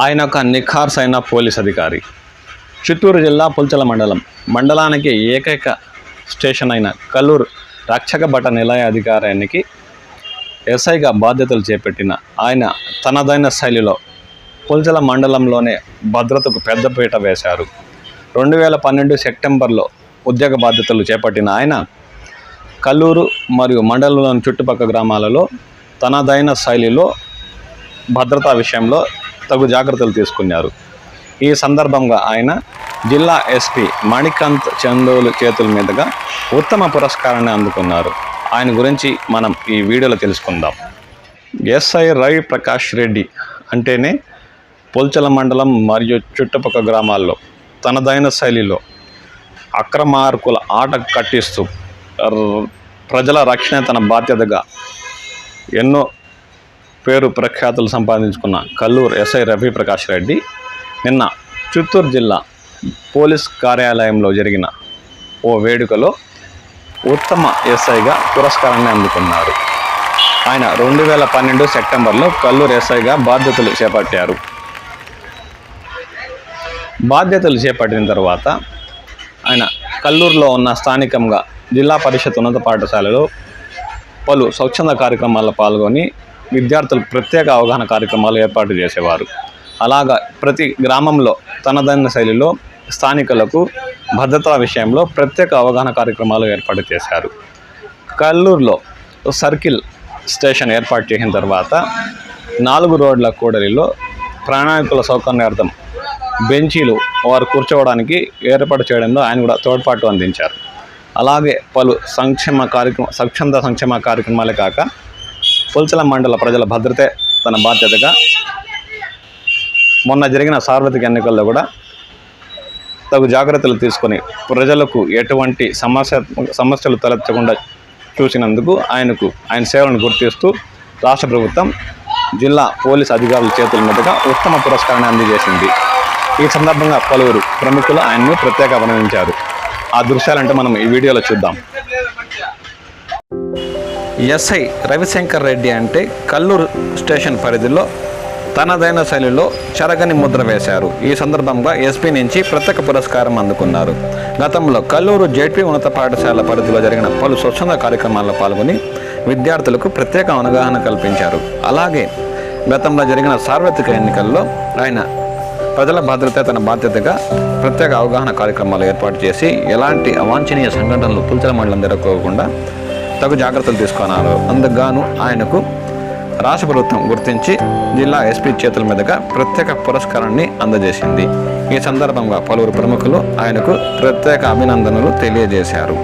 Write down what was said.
ఆయన ఒక నిఖార్స్ అయిన పోలీస్ అధికారి. చిత్తూరు జిల్లా పుల్చల మండలం. మండలానికి ఏకైక స్టేషన్ అయిన కల్లూరు రక్షక భట నిలయ అధికారానికి ఎస్ఐగా బాధ్యతలు చేపట్టిన ఆయన తనదైన శైలిలో పుల్చల మండలంలోనే భద్రతకు పెద్దపీట వేశారు. రెండు వేల పన్నెండు సెప్టెంబర్లో ఉద్యోగ బాధ్యతలు చేపట్టిన ఆయన కల్లూరు మరియు మండలంలోని చుట్టుపక్కల గ్రామాలలో తనదైన శైలిలో భద్రతా విషయంలో తగు జాగ్రత్తలు తీసుకున్నారు. ఈ సందర్భంగా ఆయన జిల్లా ఎస్పీ మణికాంత్ చందోలు చేతుల మీదుగా ఉత్తమ పురస్కారాన్ని అందుకున్నారు. ఆయన గురించి మనం ఈ వీడియోలో తెలుసుకుందాం. ఎస్ఐ రవి ప్రకాష్ రెడ్డి అంటేనే పొల్చల మండలం మరియు చుట్టుపక్కల గ్రామాల్లో తనదైన శైలిలో అక్రమార్కుల ఆట కట్టిస్తూ ప్రజల రక్షణ తన బాధ్యతగా ఎన్నో పేరు ప్రఖ్యాతులు సంపాదించుకున్న కల్లూరు ఎస్ఐ రవి ప్రకాష్ రెడ్డి నిన్న చిత్తూరు జిల్లా పోలీస్ కార్యాలయంలో జరిగిన ఓ వేడుకలో ఉత్తమ ఎస్ఐగా పురస్కారాన్ని అందుకున్నారు. ఆయన రెండు వేల పన్నెండు సెప్టెంబర్లో కల్లూరు ఎస్ఐగా బాధ్యతలు చేపట్టారు. బాధ్యతలు చేపట్టిన తర్వాత ఆయన కల్లూరులో ఉన్న స్థానికంగా జిల్లా పరిషత్ ఉన్నత పాఠశాలలో పలు స్వచ్ఛంద కార్యక్రమాల్లో పాల్గొని విద్యార్థులు ప్రత్యేక అవగాహన కార్యక్రమాలు ఏర్పాటు చేసేవారు. అలాగా ప్రతి గ్రామంలో తనదైన శైలిలో స్థానికులకు భద్రతా విషయంలో ప్రత్యేక అవగాహన కార్యక్రమాలు ఏర్పాటు చేశారు. కల్లూరులో సర్కిల్ స్టేషన్ ఏర్పాటు చేసిన తర్వాత నాలుగు రోడ్ల కూడలిలో ప్రయాణికుల సౌకర్యార్థం బెంచీలు వారు కూర్చోవడానికి ఏర్పాటు చేయడంలో ఆయన కూడా తోడ్పాటు అందించారు. అలాగే పలు సంక్షేమ కార్యక్రమ స్వచ్ఛంద సంక్షేమ కార్యక్రమాలే కాక పుల్చల మండల ప్రజల భద్రతే తన బాధ్యతగా మొన్న జరిగిన సార్వత్రిక ఎన్నికల్లో కూడా తగు జాగ్రత్తలు తీసుకొని ప్రజలకు ఎటువంటి సమస్య సమస్యలు తలెత్తకుండా చూసినందుకు ఆయనకు ఆయన సేవలను గుర్తిస్తూ రాష్ట్ర ప్రభుత్వం జిల్లా పోలీస్ అధికారుల చేతుల మీదుగా ఉత్తమ పురస్కారాన్ని అందజేసింది. ఈ సందర్భంగా పలువురు ప్రముఖులు ఆయన్ను ప్రత్యేక అభినందించారు. ఆ దృశ్యాలంటే మనం ఈ వీడియోలో చూద్దాం. ఎస్ఐ రవిశంకర్ రెడ్డి అంటే కల్లూరు స్టేషన్ పరిధిలో తనదైన శైలిలో చెరగని ముద్ర వేశారు. ఈ సందర్భంగా ఎస్పీ నుంచి ప్రత్యేక పురస్కారం అందుకున్నారు. గతంలో కల్లూరు జెడ్పీ ఉన్నత పాఠశాల పరిధిలో జరిగిన పలు స్వచ్ఛంద కార్యక్రమాల్లో పాల్గొని విద్యార్థులకు ప్రత్యేక అవగాహన కల్పించారు. అలాగే గతంలో జరిగిన సార్వత్రిక ఎన్నికల్లో ఆయన ప్రజల భద్రత తన బాధ్యతగా ప్రత్యేక అవగాహన కార్యక్రమాలు ఏర్పాటు చేసి ఎలాంటి అవాంఛనీయ సంఘటనలు పుల్చల మండలం జరగకోకుండా తగు జాగ్రత్తలు తీసుకున్నారు అందుకుగాను ఆయనకు రాష్ట్ర ప్రభుత్వం గుర్తించి జిల్లా ఎస్పీ చేతుల మీదుగా ప్రత్యేక పురస్కారాన్ని అందజేసింది. ఈ సందర్భంగా పలువురు ప్రముఖులు ఆయనకు ప్రత్యేక అభినందనలు తెలియజేశారు.